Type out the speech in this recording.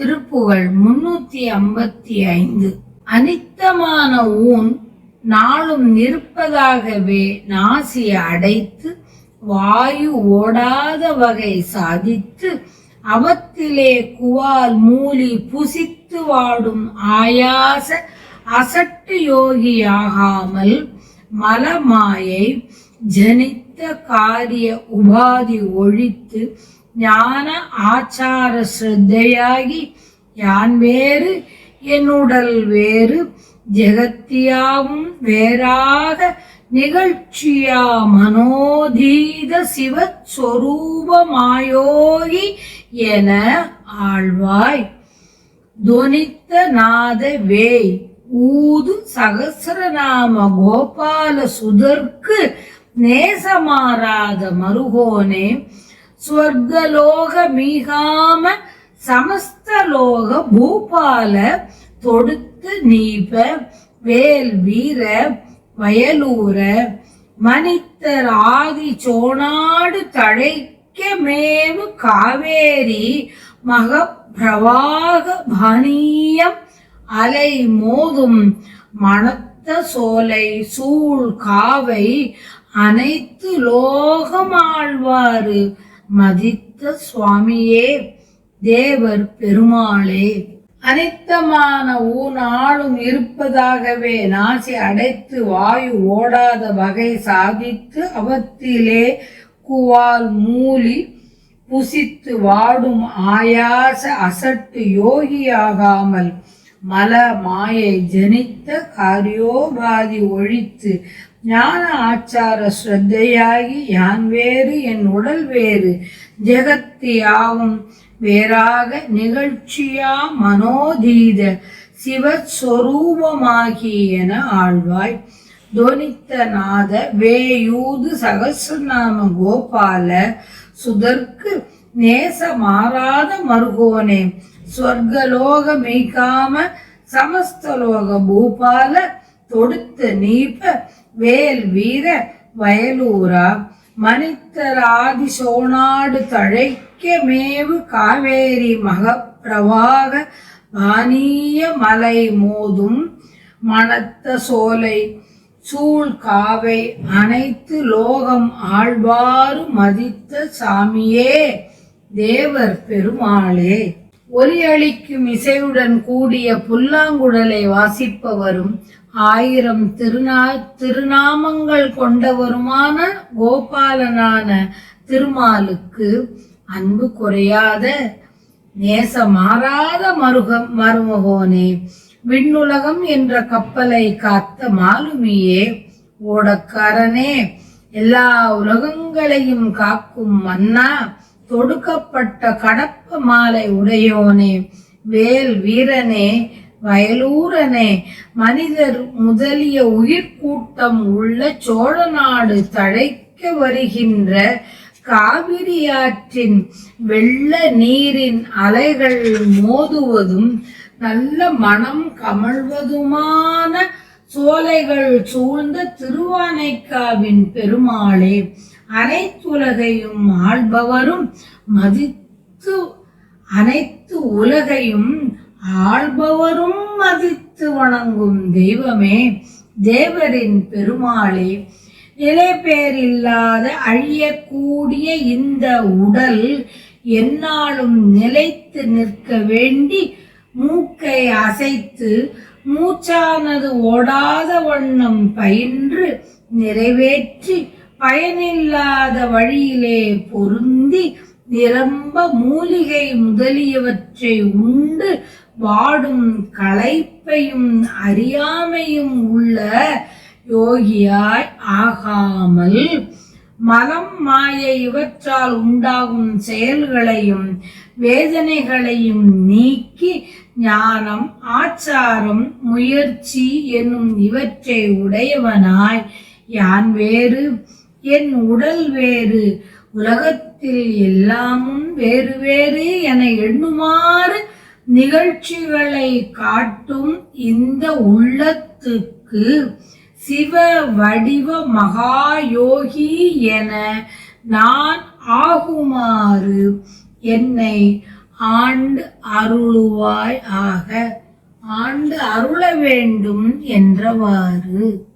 திருப்புகழ் முன்னூத்தி ஐம்பத்தி ஐந்து. அனித்தமான ஊன் நாளும் நிற்பதாகவே நாசி அடைத்து வாயு ஓடாத வகை சாதித்து அவத்திலே குவால் மூலி புசித்து வாடும் ஆயாச அசட்டு யோகியாகாமல் மலமாயை ஜனித்த காரிய உபாதி ஒழித்து ஞான ஆச்சார சிரத்தையாகி யான் வேறு? என்னுடல் வேறு. ஜெகத்தியாவும் வேறாக நிகழ்ச்சியா மனோதீத சிவஸ்வரூபமாயோகி என ஆழ்வாய். துவனித்த நாத வேய் ஊது சகசிரநாம கோபால சுதர்க்கு நேசமாறாத மருகோனே ஸ்வர்கலோக மீகாம சமஸ்தலோக பூபால தொடுத்து நீப வேல் வீர வயலூர மணித்தர் ஆதி சோனாடு தழைக்க மேவு காவேரி மகப்பிரவாக பானியம் அலை மோதும் மணத்த சோலை சூழ் காவை அனைத்து லோகமாழ்வாறு மதித்த சுவாமியே தேவர் பெருமாளே. அனித்தமான ஊனாளும் இருப்பதாகவே நாசி அடைத்து வாயு ஓடாத வகை சாதித்து அவத்திலே குவால் மூலி புசித்து வாடும் ஆயாச அசட்டு யோகியாகாமல் மல மாயை ஜனித்த காரியோபாதி ஒழித்து ஞான ஆச்சார ஸ்ரத்தையாகி யான் வேறு என் உடல் வேறு. ஜெகத்தியாவும் வேறாக நிகழ்ச்சியா மனோதீத சிவஸ்வரூபமாகி என ஆழ்வாய். துவனித்த நாத வேயூது சகசிரநாம கோபால சுதர்க்கு நேச மாறாத மருகோனே. ஸ்வர்கலோக மெய்காம சமஸ்தலோக பூபால தொடுத்த நீப்ப வேல் வீர வயலூரா மனித்தர் சோனாடு தழைக்க மேவு காவேரி மகப்பிரவாக பானீய மலை மோதும் மணத்த சோலை சூழ் காவை அனைத்து லோகம் ஆழ்வாறு மதித்த சாமியே தேவர் பெருமாளே. ஒலியளிக்கும் இசையுடன் கூடிய புல்லாங்குழலை வாசிப்பவரும் ஆயிரம் திருநா திருநாமங்கள் கொண்டவருமான கோபாலனான திருமாலுக்கு அன்பு குறையாத நேச மாறாத மருகம் மருமகோனே விண்ணுலகம் என்ற கப்பலை காத்த மாலுமியே ஓடக்காரனே எல்லா உலகங்களையும் காக்கும் மன்னா தொடுக்கப்பட்ட கடப்ப மாலை உடையோனே வேல் வீரனே வயலூரனே மனிதர் முதலிய உயிர்கூட்டம் உள்ள சோழ நாடு தழைக்க வருகின்ற காவிரியாற்றின் வெள்ள நீரின் அலைகள் மோதுவதும் நல்ல மனம் கமழ்வதுமான சோலைகள் சூழ்ந்த திருவானைக்காவின் பெருமாளே. அனைத்துலகையும் ஆள்பவரும் மதித்து அனைத்து உலகையும் ஆள்பவரும் மதித்து வணங்கும் தெய்வமே. தேவரின் பெருமாளே நிலை பேரில்லாத அழியக்கூடிய இந்த உடல் என்னாலும் நிலைத்து நிற்க வேண்டி மூக்கை அசைத்து மூச்சானது ஓடாத வண்ணம் பயின்று நிறைவேற்றி பயனில்லாத வழியிலே பொருந்தி நிரம்ப மூலிகை முதலியவற்றை உண்டு. வாடும் களைப்பையும் அறியாமையும் உள்ள யோகியாய் ஆகாமல் மலம் மாயை இவற்றால் உண்டாகும் செயல்களையும் வேதனைகளையும் நீக்கி ஞானம் ஆச்சாரம் முயற்சி என்னும் இவற்றை உடையவனாய் யான் வேறு? என் உடல் வேறு உலகத்தில் எல்லாமும் வேறு வேறு என எண்ணுமாறு நிகழ்ச்சிகளை காட்டும் இந்த உள்ளத்துக்கு சிவ வடிவ மகாயோகி என நான் ஆகுமாறு என்னை ஆண்டு அருளுவாய் ஆக. ஆண்டு அருள வேண்டும் என்றவாறு.